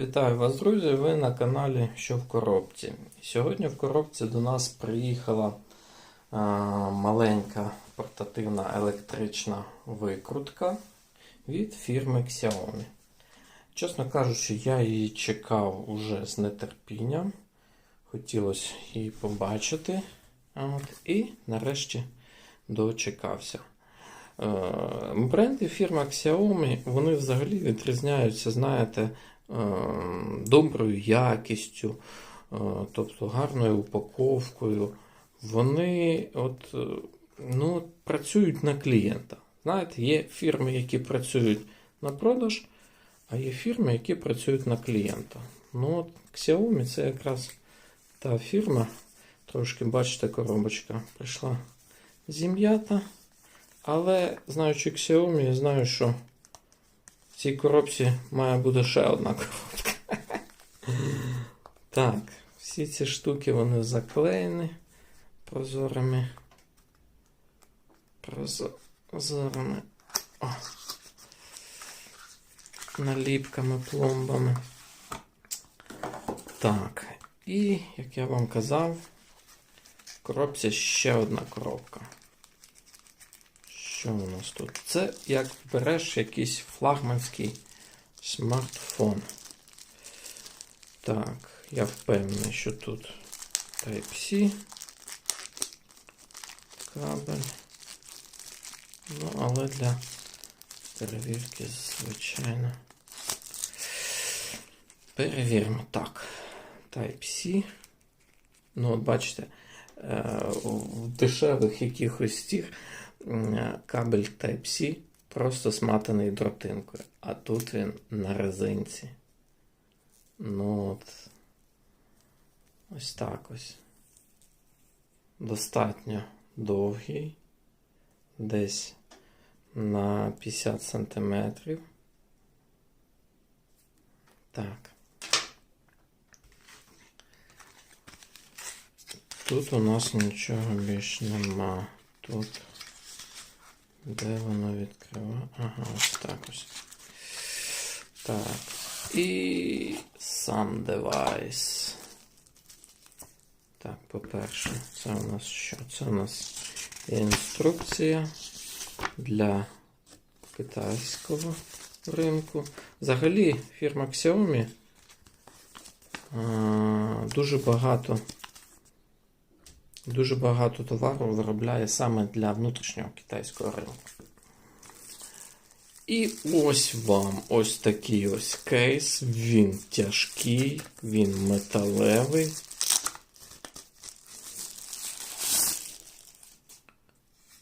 Вітаю вас, друзі! Ви на каналі Що в коробці. Сьогодні в коробці до нас приїхала а, маленька портативна електрична викрутка від фірми Xiaomi. Чесно кажучи, я її чекав уже з нетерпінням. Хотілося її побачити. От, і нарешті дочекався. Е, Бренди фірма Xiaomi, вони взагалі відрізняються, знаєте, доброю якістю, е, тобто гарною упаковкою. Вони от, е, ну, працюють на клієнта. Знаєте, є фірми, які працюють на продаж, а є фірми, які працюють на клієнта. Ну, от Xiaomi це якраз та фірма. Трошки, бачите, коробочка прийшла зім'ята. Але знаючи Xiaomi, я знаю, що в цій коробці має бути ще одна коробка. Так, всі ці штуки вони заклеєні прозорими. Прозорими. О. Наліпками, пломбами. Так, і, як я вам казав, в коробці ще одна коробка. Що у нас тут? Це як береш якийсь флагманський смартфон. Так, я впевнений, що тут Type-C кабель. Ну, але для перевірки, звичайно. Перевіримо. Так. Type-C. Ну, от бачите, е, в дешевих якихось тих кабель Type-C просто сматаний дротинкою, а тут він на резинці. Ну от. Ось так ось. Достатньо довгий. Десь на 50 сантиметрів. Так. Тут у нас нічого більш нема. Тут. Де воно відкриває? Ага, ось так ось. Так. І сам девайс. Так, по-перше, це у нас що? Це у нас інструкція для китайського ринку. Взагалі, фірма Xiaomi а, дуже багато дуже багато товару виробляє саме для внутрішнього китайського ринку. І ось вам ось такий ось кейс. Він тяжкий, він металевий.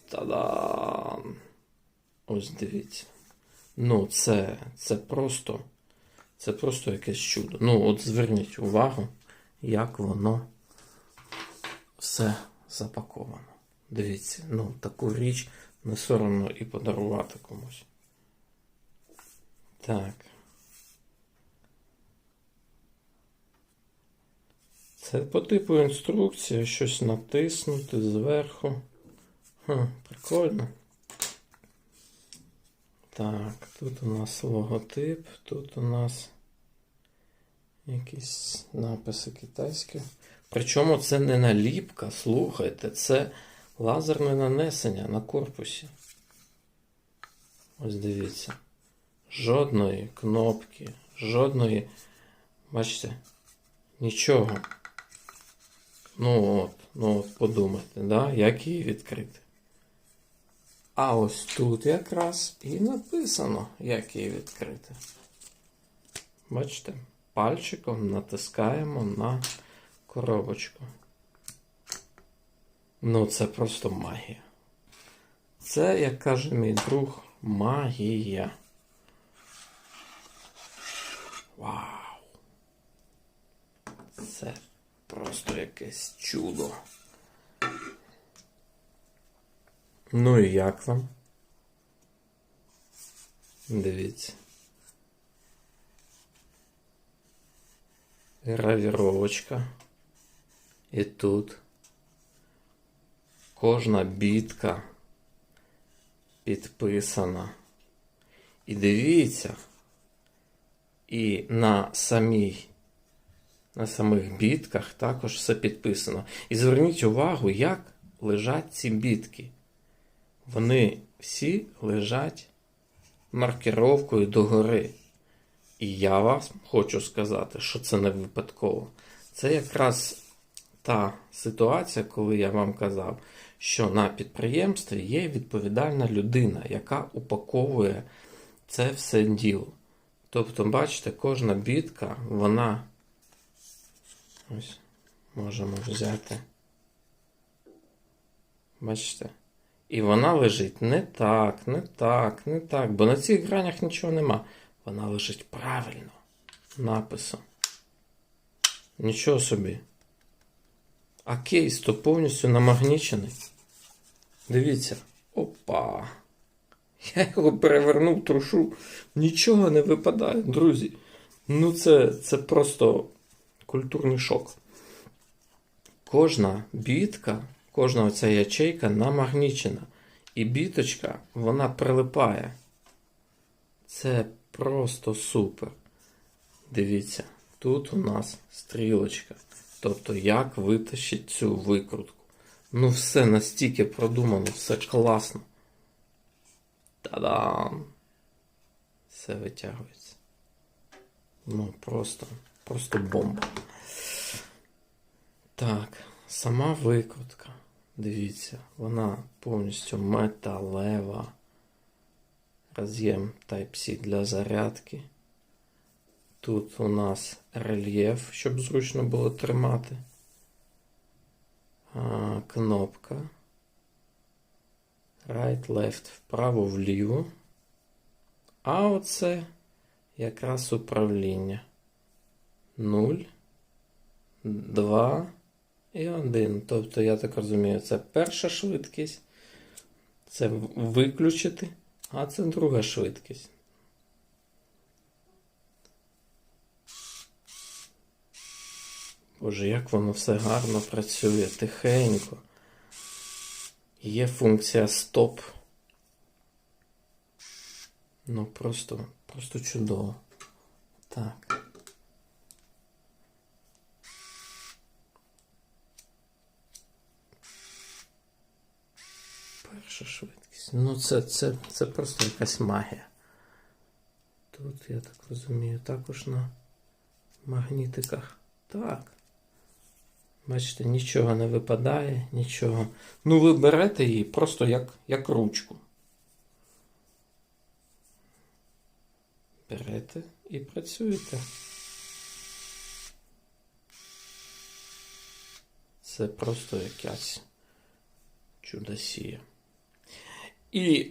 Та-дам! Ось дивіться. Ну, це, це просто. Це просто якесь чудо. Ну, от зверніть увагу, як воно все запаковано. Дивіться, ну, таку річ не соромно і подарувати комусь. Так. Це по типу інструкція, щось натиснути зверху. Хм, прикольно. Так, тут у нас логотип, тут у нас якісь написи китайські. Причому це не наліпка, слухайте, це лазерне нанесення на корпусі. Ось дивіться. Жодної кнопки, жодної. Бачите, нічого. Ну от, ну от, подумайте, да? як її відкрити. А ось тут якраз і написано, як її відкрити. Бачите, пальчиком натискаємо на коробочку. Ну, це просто магія. Це, як каже мій друг, магія. Вау! Це просто якесь чудо. Ну і як вам? Дивіться. Гравіровочка. І тут кожна бітка підписана. І дивіться, І на самій, на самих бітках також все підписано. І зверніть увагу, як лежать ці бітки. Вони всі лежать маркировкою догори. І я вам хочу сказати, що це не випадково. Це якраз та ситуація, коли я вам казав, що на підприємстві є відповідальна людина, яка упаковує це все діло. Тобто, бачите, кожна бітка, вона. Ось, можемо взяти. Бачите? І вона лежить не так, не так, не так. Бо на цих гранях нічого нема. Вона лежить правильно. Написом. Нічого собі. А кейс то повністю намагнічений. Дивіться. Опа. Я його перевернув, трушу. Нічого не випадає, друзі. Ну, це, це просто культурний шок. Кожна бітка, кожна оця ячейка намагнічена. І біточка, вона прилипає. Це просто супер. Дивіться, тут у нас стрілочка. Тобто, як витащити цю викрутку. Ну, все настільки продумано, все класно. Та-дам! Все витягується. Ну, просто, просто бомба. Так, сама викрутка. Дивіться, вона повністю металева. Роз'єм Type-C для зарядки. Тут у нас рельєф, щоб зручно було тримати. Кнопка. Right, left, вправо, вліво. А оце якраз управління. 0, 2 і 1. Тобто, я так розумію, це перша швидкість. Це виключити, а це друга швидкість. Боже, як воно все гарно працює, тихенько. Є функція стоп. Ну, просто, просто чудово. Так. Перша швидкість. Ну, це, це, це просто якась магія. Тут, я так розумію, також на магнітиках. Так. Бачите, нічого не випадає, нічого. Ну, ви берете її просто як, як ручку. Берете і працюєте. Це просто якась чудосія. І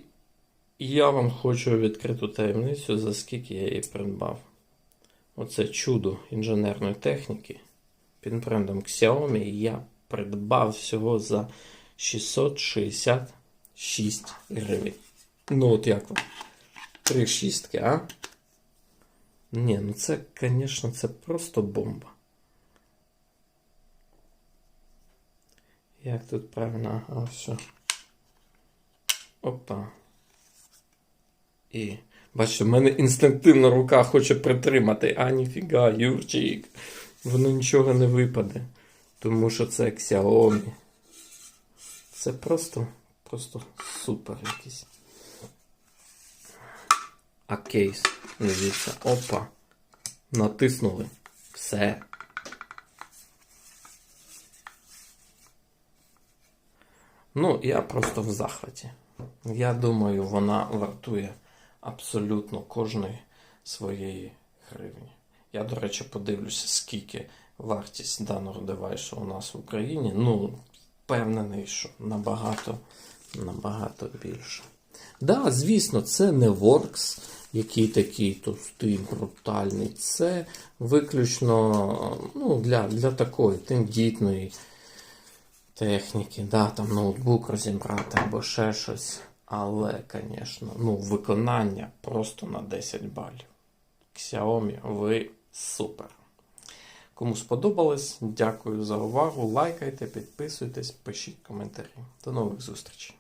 я вам хочу відкриту таємницю, за скільки я її придбав. Оце чудо інженерної техніки під брендом Xiaomi я придбав всього за 666 гривень. Ну, от як вам? Три шістки, а? Ні, ну це, звісно, це просто бомба. Як тут правильно? Ага, все. Опа. І. Бачите, в мене інстинктивно рука хоче притримати. А, ніфіга, Юрчик. Воно нічого не випаде. Тому що це Xiaomi. Це просто, просто супер якийсь. А кейс. Дивіться. Опа. Натиснули. Все. Ну, я просто в захваті. Я думаю, вона вартує абсолютно кожної своєї гривні. Я, до речі, подивлюся, скільки вартість даного девайсу у нас в Україні. Ну, впевнений, що набагато, набагато більше. Да, звісно, це не Works, який такий товстий, брутальний. Це виключно ну, для для такої тендітної техніки. Да, Там ноутбук розібрати або ще щось. Але, звісно, ну, виконання просто на 10 балів. Xiaomi, ви супер. Кому сподобалось, дякую за увагу. Лайкайте, підписуйтесь, пишіть коментарі. До нових зустрічей!